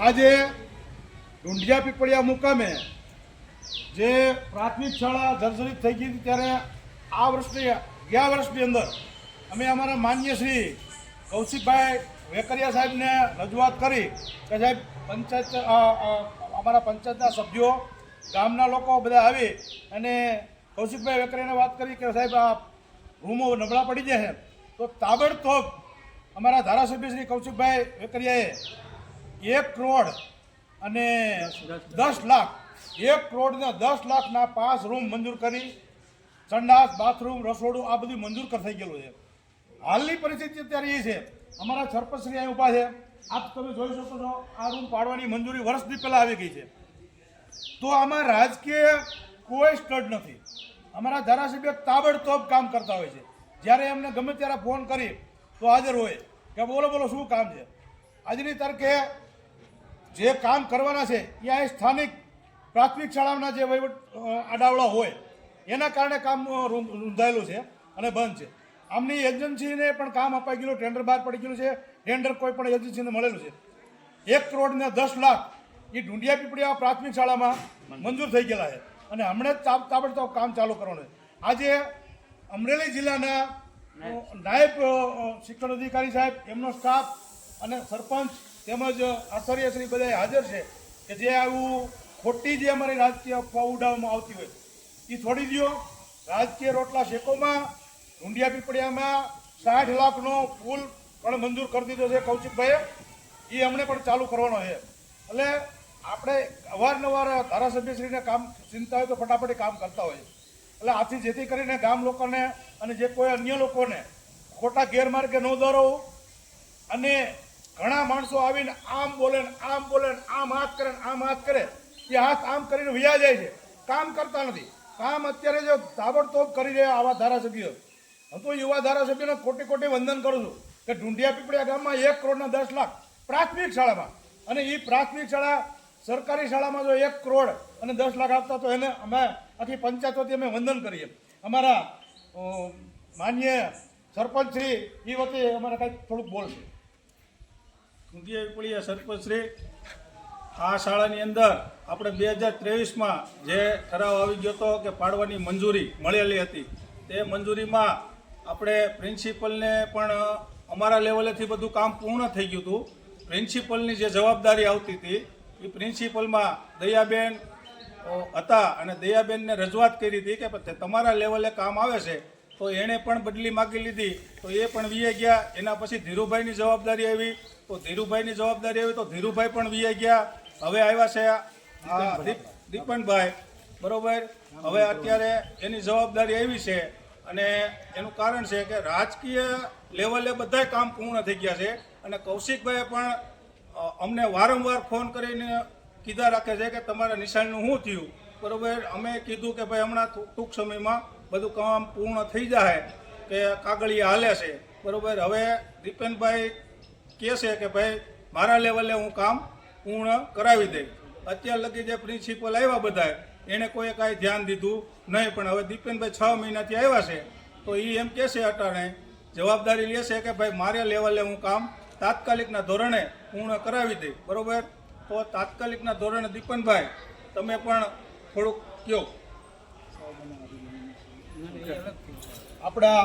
આજે ઢુંઢિયા પીપળિયા મુકામે જે પ્રાથમિક શાળા જર્જરિત થઈ ગઈ હતી ત્યારે આ વર્ષની ગયા વર્ષની અંદર અમે અમારા માન્ય શ્રી કૌશિકભાઈ વેકરિયા સાહેબને રજૂઆત કરી કે સાહેબ પંચાયત અમારા પંચાયતના સભ્યો ગામના લોકો બધા આવી અને કૌશિકભાઈ વેકરિયાને વાત કરી કે સાહેબ આ રૂમો નબળા પડી જાય છે. તો તાબડતોબ અમારા ધારાસભ્ય શ્રી કૌશિકભાઈ વેકરિયાએ એક કરોડ અને દસ લાખ. એક કરોડને દસ લાખના પાંચ રૂમ મંજૂર કરી. સંડાસ, બાથરૂમ, રસોડું, આ બધું મંજૂર થઈ ગયેલું છે. હાલની પરિસ્થિતિ અત્યારે એ છે. અમારા સરપંચશ્રી અહીં ઊભા છે. આપ તમે જોઈ શકો છો, આ રૂમ પાડવાની મંજૂરી વર્ષથી પહેલાં આવી ગઈ છે. તો આમાં રાજકીય કોઈ સ્ટડ નથી. અમારા ધારાસભ્ય તાબડતોબ કામ કરતા હોય છે. જ્યારે એમને ગમે ત્યારે ફોન કરી, તો હાજર હોય. કે બોલો બોલો, શું કામ છે? આજની તારીખે જે કામ કરવાના છે, એ આ સ્થાનિક પ્રાથમિક શાળાના જે વહીવટ આડાવડા હોય, એના કારણે કામ રૂંધાયેલું છે અને બંધ છે. આમની એજન્સીને પણ કામ અપાઈ ગયેલું, ટેન્ડર બહાર પડી ગયેલું છે, ટેન્ડર કોઈ પણ એજન્સીને મળેલું છે. એક કરોડ ને દસ લાખ એ ઢુંડિયા પીપળિયા પ્રાથમિક શાળામાં મંજૂર થઈ ગયેલા છે. અને હમણાં જ તાબ- તાબડતોબ કામ ચાલુ કરવાનું છે. આજે અમરેલી જિલ્લાના નાયબ શિક્ષણ અધિકારી સાહેબ, એમનો સ્ટાફ અને સરપંચ તેમજ આચાર્યશ્રી બધા હાજર છે કે જે આવું ખોટી જે અમારી રાજકીય અફવા ઉડાવવામાં આવતી હોય એ છોડી દો રાજકીય રોટલા શેકોમાં ઢુંડિયા પીપળિયામાં સાઠ લાખનો પુલ પણ મંજૂર કરી દીધો છે કૌશિકભાઈએ. એ અમને પણ ચાલુ કરવાનો છે. એટલે આપણે અવારનવાર ધારાસભ્યશ્રીને કામ ચિંતા હોય તો ફટાફટ કામ કરતા હોય એટલે આથી જેથી કરીને ગામ લોકોને અને જે કોઈ અન્ય લોકોને ખોટા ગેરમાર્ગે ન દોરવું અને ઘણા માણસો આવીને આમ બોલે આમ બોલે આમ હાથ કરે ને આમ હાથ કરે. એ હાથ આમ કરીને વયા જાય છે. કામ કરતા નથી. કામ અત્યારે જો તાબડતોબ કરી રહ્યા આવા ધારાસભ્યો. હું તો યુવા ધારાસભ્યોને ખોટી ખોટી વંદન કરું છું કે ઢુંઢિયા પીપળિયા ગામમાં એક કરોડના દસ લાખ પ્રાથમિક શાળામાં. અને એ પ્રાથમિક શાળા સરકારી શાળામાં જો એક કરોડ અને દસ લાખ આપતા તો એને અમે આખી પંચાયતોથી અમે વંદન કરીએ. અમારા માન્ય સરપંચ શ્રી એ વખતે અમારે કંઈક થોડુંક બોલશે. કુંડિયા વિપળીયા સરપંચશ્રી આ શાળાની અંદર આપણે બે હજાર ત્રેવીસમાં જે ઠરાવ આવી ગયો હતો કે પાડવાની મંજૂરી મળેલી હતી, તે મંજૂરીમાં આપણે પ્રિન્સિપલને પણ અમારા લેવલેથી બધું કામ પૂર્ણ થઈ ગયું હતું. પ્રિન્સિપલની જે જવાબદારી આવતી હતી, એ પ્રિન્સિપલમાં દયાબેન હતા અને દયાબેનને રજૂઆત કરી હતી કે તમારા લેવલે કામ આવે છે, તો એણે પણ બદલી માગી લીધી, તો એ પણ વીએ ગયા, એના પછી ધીરુભાઈની જવાબદારી આવી તો ધીરુભાઈની જવાબદારી આવી તો ધીરુભાઈ પણ વીઆઈ ગયા. હવે આવ્યા છે દીપનભાઈ. બરોબર? હવે અત્યારે એની જવાબદારી આવી છે અને એનું કારણ છે કે રાજકીય લેવલે બધાય કામ પૂર્ણ થઈ ગયા છે અને કૌશિકભાઈએ પણ અમને વારંવાર ફોન કરીને કીધા રાખે છે કે તમારા નિશાળનું શું થયું? બરોબર? અમે કીધું કે ભાઈ હમણાં ટૂંક સમયમાં બધું કામ પૂર્ણ થઈ જાય કે કાગળિયા હાલે છે. બરોબર? હવે દીપેનભાઈ કહે છે કે ભાઈ મારા લેવલે હું કામ પૂર્ણ કરાવી દઈશ. અત્યાર લગી જે પ્રિન્સિપલ આવ્યા બધા એણે કોઈ કાંઈ ધ્યાન દીધું નહીં પણ હવે દીપેનભાઈ છ મહિનાથી આવ્યા છે તો એ એમ કહેશે અટાણે જવાબદારી લેશે કે ભાઈ મારે લેવલે હું કામ તાત્કાલિકના ધોરણે પૂર્ણ કરાવી દઈ બરોબર? તો તાત્કાલિકના ધોરણે દીપનભાઈ તમે પણ થોડુંક કયો આપણા